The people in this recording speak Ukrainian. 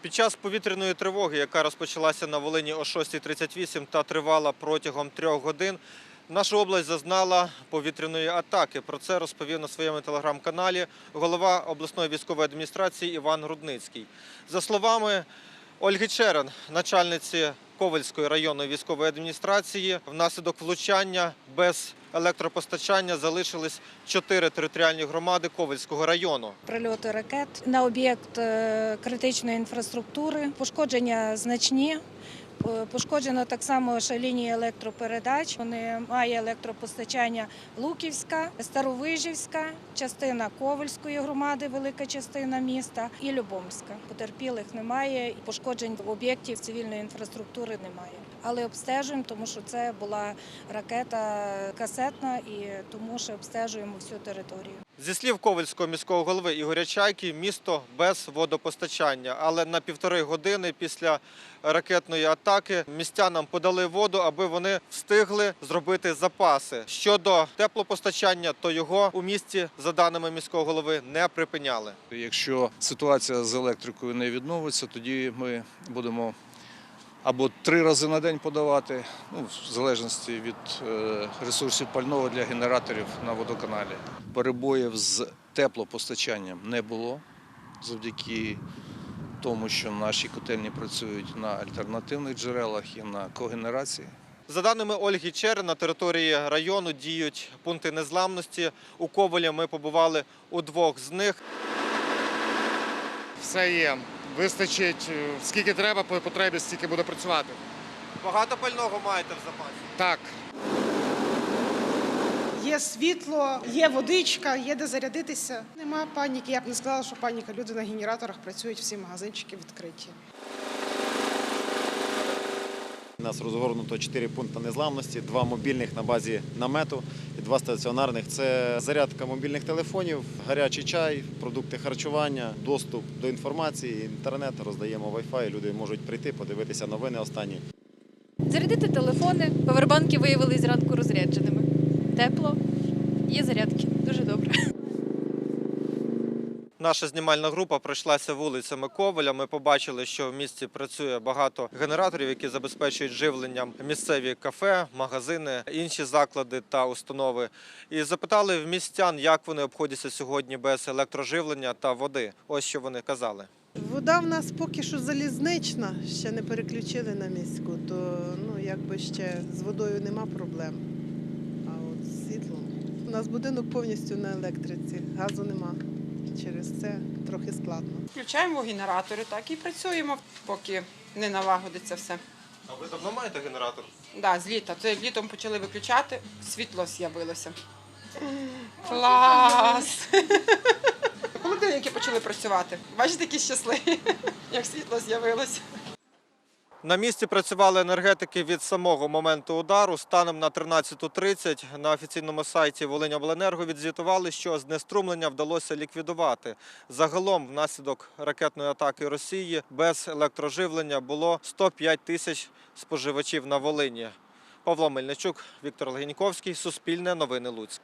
Під час повітряної тривоги, яка розпочалася на Волині о 6.38 та тривала протягом трьох годин, наша область зазнала повітряної атаки. Про це розповів на своєму телеграм-каналі голова обласної військової адміністрації Іван Рудницький. За словами Ольги Черен, начальниці Ковальської районної військової адміністрації, внаслідок влучання без електропостачання залишились чотири територіальні громади Ковальського району. Прильоти ракет на об'єкт е, критичної інфраструктури, пошкодження значні. Е, Пошкоджено так само ще лінії електропередач. Вони має електропостачання Луківська, Старовижівська, частина Ковальської громади, велика частина міста і Любомська. Потерпілих немає, пошкоджень в об'єктів цивільної інфраструктури немає. Але обстежуємо, тому що це була ракета касетна, і тому що обстежуємо всю територію. Зі слів Ковальського міського голови Ігоря Чайки, місто без водопостачання. Але на півтори години після ракетної атаки містянам подали воду, аби вони встигли зробити запаси. Щодо теплопостачання, то його у місті, за даними міського голови, не припиняли. Якщо ситуація з електрикою не відновиться, тоді ми будемо або три рази на день подавати, ну, в залежності від е, ресурсів пального для генераторів на водоканалі. Перебоїв з теплопостачанням не було завдяки тому, що наші котельні працюють на альтернативних джерелах і на когенерації. За даними Ольги Черен, на території району діють пункти незламності. У Ковалі ми побували у двох з них. Все є. Вистачить е, скільки треба, по потребі стільки буде працювати. Багато пального маєте в запасі. Так. Є світло, є водичка, є де зарядитися. Нема паніки. Я б не сказала, що паніка. Люди на генераторах працюють, всі магазинчики відкриті. У нас розгорнуто 4 пункти незламності, два мобільних на базі намету і два стаціонарних. Це зарядка мобільних телефонів, гарячий чай, продукти харчування, доступ до інформації, інтернет, роздаємо Wi-Fi, люди можуть прийти, подивитися новини останні. Зарядити телефони. Павербанки виявилися зранку розрядженими. Тепло, є зарядки. Дуже добре. Наша знімальна група пройшлася вулицями Коваля. Ми побачили, що в місті працює багато генераторів, які забезпечують живленням місцеві кафе, магазини, інші заклади та установи. І запитали в містян, як вони обходяться сьогодні без електроживлення та води. Ось що вони казали. Вода в нас поки що залізнична, ще не переключили на міську, то ну якби ще з водою нема проблем. А от з світлом. У нас будинок повністю на електриці, газу нема. Через це трохи складно. Включаємо генератори, так і працюємо, поки не налагодиться все. А ви давно маєте генератор? Да, з літа. Це літом почали виключати, світло з'явилося. Клас! Холодильники почали працювати. Бачите, які щасливі, як світло з'явилося. На місці працювали енергетики від самого моменту удару. Станом на 13.30 на офіційному сайті Волиньобленерго відзвітували, що знеструмлення вдалося ліквідувати. Загалом, внаслідок ракетної атаки Росії, без електроживлення було 105 тисяч споживачів на Волині. Павло Мельничук, Віктор Легеньковський, Суспільне новини Луцьк.